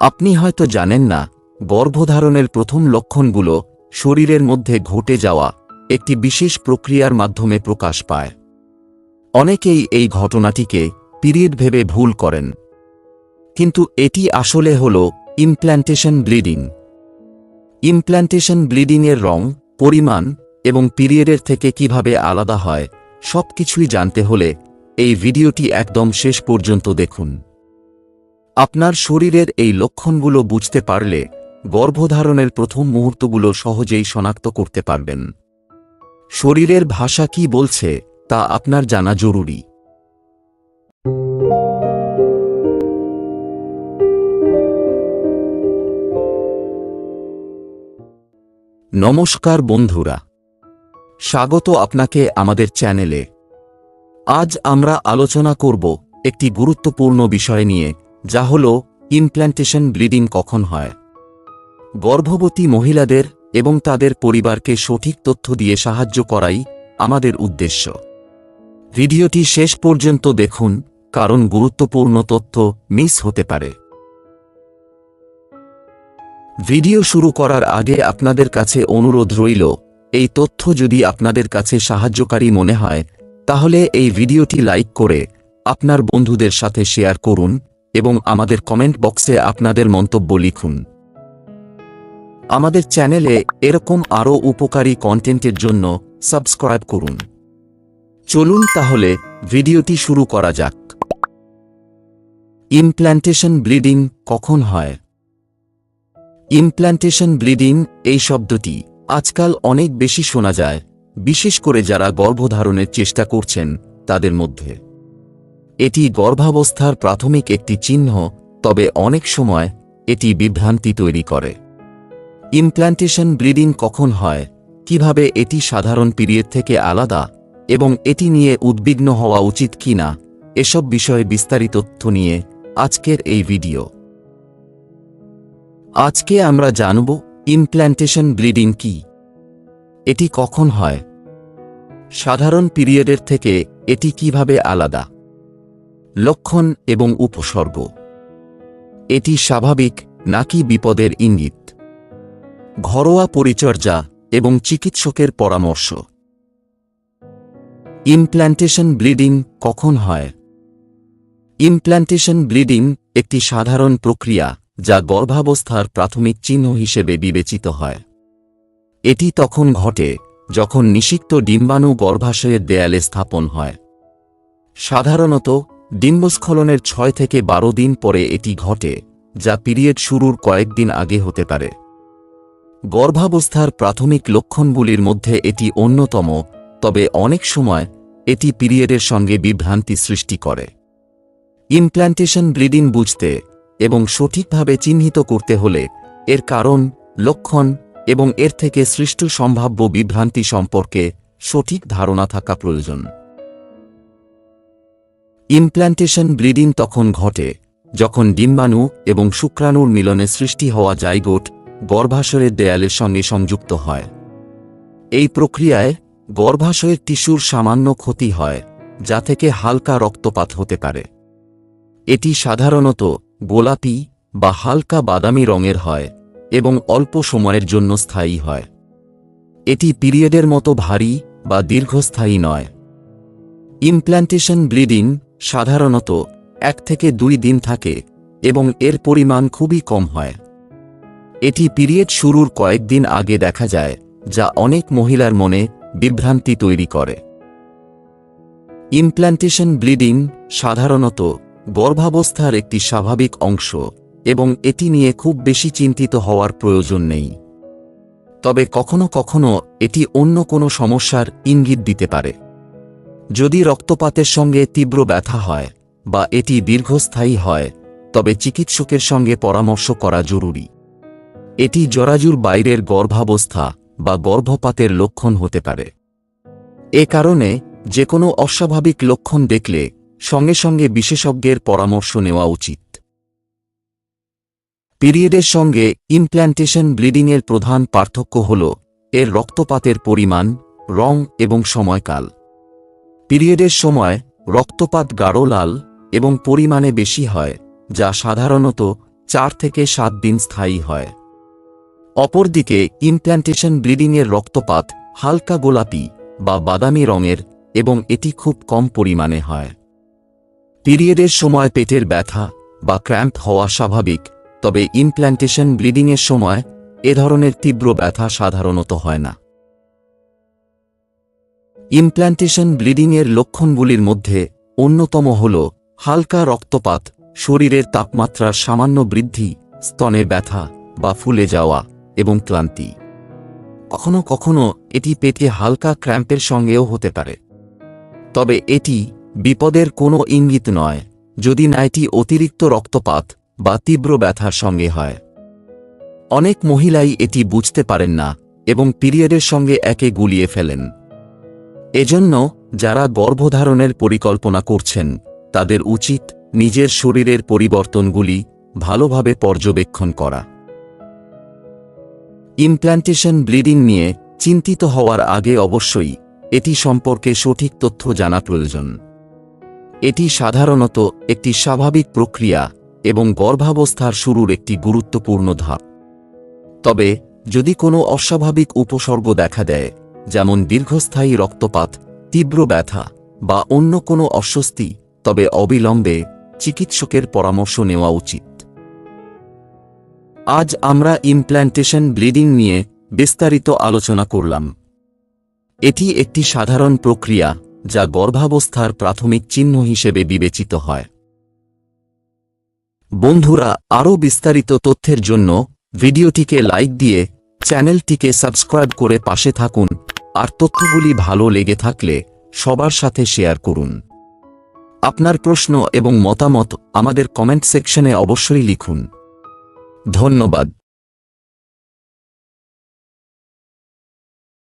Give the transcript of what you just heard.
আপনি হয়তো জানেন না, গর্ভধারণের প্রথম লক্ষণগুলো শরীরের মধ্যে ঘটে যাওয়া একটি বিশেষ প্রক্রিয়ার মাধ্যমে প্রকাশ পায়। অনেকেই এই ঘটনাটিকে পিরিয়ড ভেবে ভুল করেন। কিন্তু এটি আসলে হল ইমপ্ল্যান্টেশন ব্লিডিং ইমপ্ল্যান্টেশন ব্লিডিংয়ের রং, পরিমাণ এবং পিরিয়ডের থেকে কীভাবে আলাদা হয়, সবকিছুই জানতে হলে এই ভিডিওটি একদম শেষ পর্যন্ত দেখুন। আপনার শরীরের এই লক্ষণগুলো বুঝতে পারলে গর্ভধারণের প্রথম মুহূর্তগুলো সহজেই শনাক্ত করতে পারবেন। শরীরের ভাষা কি বলছে তা আপনার জানা জরুরি। নমস্কার বন্ধুরা, স্বাগত আপনাকে আমাদের চ্যানেলে। আজ আমরা আলোচনা করব একটি গুরুত্বপূর্ণ বিষয় নিয়ে যা হল ইমপ্ল্যান্টেশন ব্লিডিং কখন হয়। গর্ভবতী মহিলাদের এবং তাদের পরিবারকে সঠিক তথ্য দিয়ে সাহায্য করাই আমাদের উদ্দেশ্য। ভিডিওটি শেষ পর্যন্ত দেখুন, কারণ গুরুত্বপূর্ণ তথ্য মিস হতে পারে। ভিডিও শুরু করার আগে আপনাদের কাছে অনুরোধ রইল, এই তথ্য যদি আপনাদের কাছে সাহায্যকারী মনে হয়, তাহলে এই ভিডিওটি লাইক করে আপনার বন্ধুদের সাথে শেয়ার করুন এবং আমাদের কমেন্ট বক্সে আপনাদের মন্তব্য লিখুন। আমাদের চ্যানেলে এরকম আরও উপকারী কন্টেন্টের জন্য সাবস্ক্রাইব করুন। চলুন তাহলে ভিডিওটি শুরু করা যাক। ইমপ্ল্যান্টেশন ব্লিডিং কখন হয়? ইমপ্ল্যান্টেশন ব্লিডিং এই শব্দটি আজকাল অনেক বেশি শোনা যায়, বিশেষ করে যারা গর্ভধারণের চেষ্টা করছেন তাদের মধ্যে। এটি গর্ভাবস্থার প্রাথমিক একটি চিহ্ন, তবে অনেক সময় এটি বিভ্রান্তি তৈরি করে। ইমপ্ল্যান্টেশন ব্লিডিং কখন হয়? কীভাবে এটি সাধারণ পিরিয়ড থেকে আলাদা? এবং এটি নিয়ে উদ্বিগ্ন হওয়া উচিত কিনা এসব বিষয়ে বিস্তারিত তথ্য নিয়ে আজকের এই ভিডিও। আজকে আমরা জানব ইমপ্ল্যান্টেশন ব্লিডিং কি? এটি কখন হয়? সাধারণ পিরিয়ডের থেকে এটি কীভাবে আলাদা? লক্ষণ এবং উপসর্গ। এটি স্বাভাবিক নাকি বিপদের ইঙ্গিত? ঘরোয়া পরিচর্যা এবং চিকিৎসকের পরামর্শ। ইমপ্ল্যান্টেশন ব্লিডিং কখন হয়? ইমপ্ল্যান্টেশন ব্লিডিং একটি সাধারণ প্রক্রিয়া যা গর্ভাবস্থার প্রাথমিক চিহ্ন হিসেবে বিবেচিত হয়। এটি তখন ঘটে যখন নিষিক্ত ডিম্বাণু গর্ভাশয়ের দেয়ালে স্থাপন হয়। সাধারণত ডিম্বস্খলনের ছয় থেকে বারো দিন পরে এটি ঘটে, যা পিরিয়ড শুরুর কয়েকদিন আগে হতে পারে। গর্ভাবস্থার প্রাথমিক লক্ষণগুলির মধ্যে এটি অন্যতম, তবে অনেক সময় এটি পিরিয়ডের সঙ্গে বিভ্রান্তি সৃষ্টি করে। ইমপ্ল্যান্টেশন ব্লিডিং বুঝতে এবং সঠিকভাবে চিহ্নিত করতে হলে এর কারণ, লক্ষণ এবং এর থেকে সৃষ্ট সম্ভাব্য বিভ্রান্তি সম্পর্কে সঠিক ধারণা থাকা প্রয়োজন। ইমপ্ল্যান্টেশন ব্লিডিং তখন ঘটে, যখন ডিম্বাণু এবং শুক্রাণুর মিলনে সৃষ্টি হওয়া জাইগোট গর্ভাশয়ের দেয়ালের সঙ্গে সংযুক্ত হয়। এই প্রক্রিয়ায় গর্ভাশয়ের টিস্যুর সামান্য ক্ষতি হয়, যা থেকে হালকা রক্তপাত হতে পারে। এটি সাধারণত গোলাপি বা হালকা বাদামি রঙের হয় এবং অল্প সময়ের জন্য স্থায়ী হয়। এটি পিরিয়ডের মতো ভারী বা দীর্ঘস্থায়ী নয়। ইমপ্ল্যান্টেশন ব্লিডিং সাধারণত এক থেকে দুই দিন থাকে এবং এর পরিমাণ খুবই কম হয়। এটি পিরিয়ড শুরুর কয়েকদিন আগে দেখা যায়, যা অনেক মহিলার মনে বিভ্রান্তি তৈরি করে। ইমপ্ল্যান্টেশন ব্লিডিং সাধারণত গর্ভাবস্থার একটি স্বাভাবিক অংশ এবং এটি নিয়ে খুব বেশি চিন্তিত হওয়ার প্রয়োজন নেই। তবে কখনো কখনো এটি অন্য কোনো সমস্যার ইঙ্গিত দিতে পারে। যদি রক্তপাতের সঙ্গে তীব্র ব্যথা হয়, বা এটি দীর্ঘস্থায়ী হয়, তবে চিকিৎসকের সঙ্গে পরামর্শ করা জরুরি। এটি জরাজুর বাইরের গর্ভাবস্থা বা গর্ভপাতের লক্ষণ হতে পারে। এ কারণে যে কোনো অস্বাভাবিক লক্ষণ দেখলে সঙ্গে সঙ্গে বিশেষজ্ঞের পরামর্শ নেওয়া উচিত। পিরিয়ডের সঙ্গে ইমপ্ল্যান্টেশন ব্লিডিংয়ের প্রধান পার্থক্য হল, এর রক্তপাতের পরিমাণ, রং এবং সময়কাল। পিরিয়ডের সময় রক্তপাত গাঢ় লাল এবং পরিমাণে বেশি হয়, যা সাধারণত চার থেকে সাত দিন স্থায়ী হয়। অপরদিকে ইমপ্ল্যান্টেশন ব্লিডিংয়ের রক্তপাত হালকা গোলাপি বা বাদামি রঙের এবং এটি খুব কম পরিমাণে হয়। পিরিয়ডের সময় পেটের ব্যথা বা ক্র্যাম্প হওয়া স্বাভাবিক, তবে ইমপ্ল্যান্টেশন ব্লিডিংয়ের সময় এ ধরনের তীব্র ব্যথা সাধারণত হয় না। ইমপ্ল্যান্টেশন ব্লিডিংয়ের লক্ষণগুলির মধ্যে অন্যতম হল হালকা রক্তপাত, শরীরের তাপমাত্রার সামান্য বৃদ্ধি, স্তনে ব্যথা বা ফুলে যাওয়া এবং ক্লান্তি। কখনো কখনো এটি পেটে হালকা ক্র্যাম্পের সঙ্গেও হতে পারে। তবে এটি বিপদের কোনো ইঙ্গিত নয় যদি না এটি অতিরিক্ত রক্তপাত বা তীব্র ব্যথার সঙ্গে হয়। অনেক মহিলাই এটি বুঝতে পারেন না এবং পিরিয়ডের সঙ্গে একে গুলিয়ে ফেলেন। এজন্য যারা গর্ভধারণের পরিকল্পনা করছেন, তাদের উচিত নিজের শরীরের পরিবর্তনগুলি ভালোভাবে পর্যবেক্ষণ করা। ইমপ্ল্যান্টেশন ব্লিডিং নিয়ে চিন্তিত হওয়ার আগে অবশ্যই এটি সম্পর্কে সঠিক তথ্য জানা প্রয়োজন। এটি সাধারণত একটি স্বাভাবিক প্রক্রিয়া এবং গর্ভাবস্থার শুরুর একটি গুরুত্বপূর্ণ ধাপ। তবে যদি কোনো অস্বাভাবিক উপসর্গ দেখা দেয় যেমন দীর্ঘস্থায়ী রক্তপাত, তীব্র ব্যথা বা অন্য কোনো অস্বস্তি, তবে অবিলম্বে চিকিৎসকের পরামর্শ নেওয়া উচিত। আজ আমরা ইমপ্ল্যান্টেশন ব্লিডিং নিয়ে বিস্তারিত আলোচনা করলাম। এটি একটি সাধারণ প্রক্রিয়া যা গর্ভাবস্থার প্রাথমিক চিহ্ন হিসেবে বিবেচিত হয়। বন্ধুরা, আরও বিস্তারিত তথ্যের জন্য ভিডিওটিকে লাইক দিয়ে চ্যানেলটিকে সাবস্ক্রাইব করে পাশে থাকুন। আর তথ্যগুলি ভালো লেগে থাকলে সবার সাথে শেয়ার করুন। আপনার প্রশ্ন এবং মতামত আমাদের কমেন্ট সেকশনে অবশ্যই লিখুন। ধন্যবাদ।